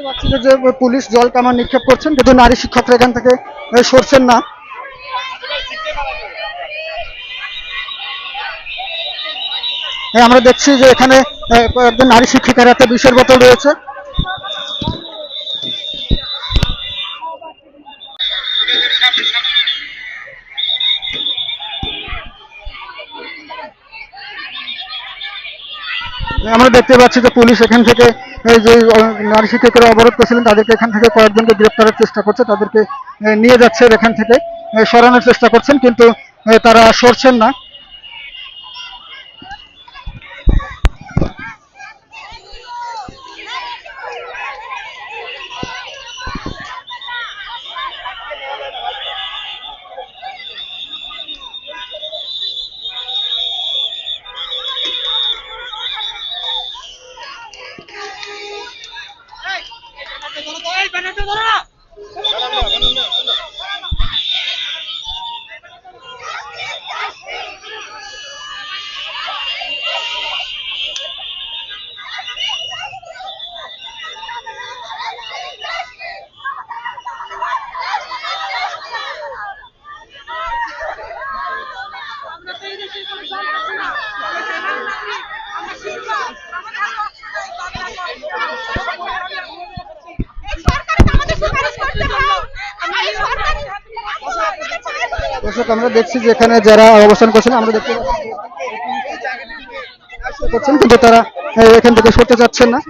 দেখতে পাচ্ছি যে- পুলিশ জল কামান নিক্ষেপ করছেন, কিন্তু নারী শিক্ষকরা এখান থেকে সরছেন না। আমরা দেখছি যে এখানে কয়েকজন নারী শিক্ষিকার একটা বিষের বোতল রয়েছে। আমরা দেখতে পাচ্ছি যে পুলিশ এখান থেকে যে নারী শিক্ষকেরা অবরোধ করেছিলেন, তাদেরকে এখান থেকে কয়েকজনকে গ্রেপ্তারের চেষ্টা করছে, তাদেরকে নিয়ে যাচ্ছে এখান থেকে সরানোর চেষ্টা করছেন, কিন্তু তারা সরছেন না। ধরো না দর্শক, আমরা দেখছি যেখানে যারা অবস্থান করছেন, আমরা দেখতে করছেন, কিন্তু তারা এখান থেকে সরতে চাচ্ছেন না।